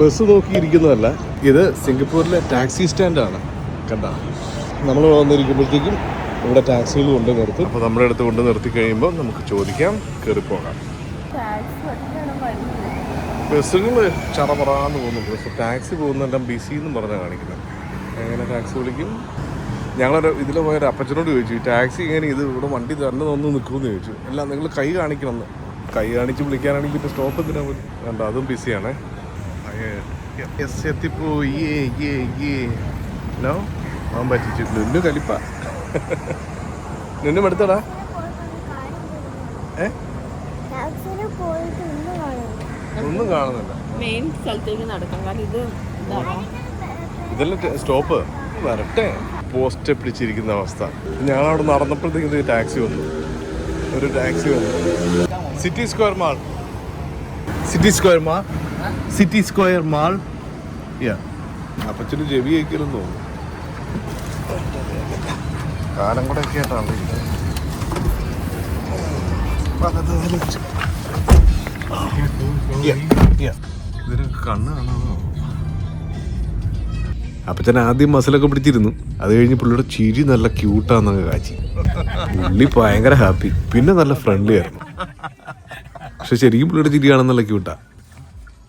Bus നോക്കിയിരിക്കുന്നതല്ല ഇത് സിംഗപ്പൂരിലെ taxi സ്റ്റാൻഡാണ്. കണ്ട? നമ്മൾ വന്നിരിക്കുമ്പോഴത്തേക്കും ഇവിടെ ടാക്സികൾ കൊണ്ട് നിർത്തും. അപ്പോൾ നമ്മുടെ അടുത്ത് കൊണ്ട് നിർത്തി കഴിയുമ്പോൾ നമുക്ക് ചോദിക്കാം കയറി പോകാം. ബസ്സുകൾ ചറപറാന്ന് പോകുന്നു ബസ് ടാക്സി പോകുന്നെല്ലാം ബിസി എന്നും പറഞ്ഞാൽ കാണിക്കുന്നത്. എങ്ങനെ ടാക്സി വിളിക്കും? ഞങ്ങളൊരു ഇതിൽ പോയൊരു അപ്പച്ചനോട് ചോദിച്ചു ടാക്സി ഇങ്ങനെ ഇത് ഇവിടെ വണ്ടി തന്നെ ഒന്ന് നിൽക്കുമെന്ന് ചോദിച്ചു. അല്ല നിങ്ങൾ കൈ കാണിക്കണം കൈ കാണിച്ച് വിളിക്കാനാണെങ്കിൽ ഇപ്പോൾ സ്റ്റോപ്പ് എന്തിനാ അതും ബിസിയാണേ. എസ് എത്തിപ്പോയി ഏ ഏ ഏ നോ അവൻ പറ്റിച്ചു. നുന്നു കലിപ്പ. നുന്നും എടുത്തടാ ഏ? ഒന്നും കാണുന്നില്ല. മെയിൻ സ്ഥലത്തേക്ക് നടക്കാം. കാരണം ഇത് ഇതെല്ലാം സ്റ്റോപ്പ്. വരട്ടെ. പോസ്റ്റ് പിടിച്ചിരിക്കുന്ന അവസ്ഥ. ഞാൻ അവിടെ നടന്നപ്പോഴത്തേക്കും ടാക്സി വന്നു. ഒരു ടാക്സി വന്നു. City square mall city square mall city square mall. അപ്പച്ചന് ചെവി കഴിക്കലെന്ന് തോന്നുന്നു കാലം കൂടെ ഒക്കെ ആയിട്ടാണ് കണ്ണ് കാണാമോ? അപ്പച്ചൻ ആദ്യം മസിലൊക്കെ പിടിച്ചിരുന്നു. അത് കഴിഞ്ഞ് പുള്ളിയുടെ ചിരി നല്ല ക്യൂട്ടാന്നൊക്കെ കാച്ചി. പുള്ളി ഭയങ്കര ഹാപ്പി പിന്നെ നല്ല ഫ്രണ്ട്ലി ആയിരുന്നു. പക്ഷെ ശരിക്കും പുള്ളിയുടെ ചിരിയാണെന്നുള്ള ക്യൂട്ടാ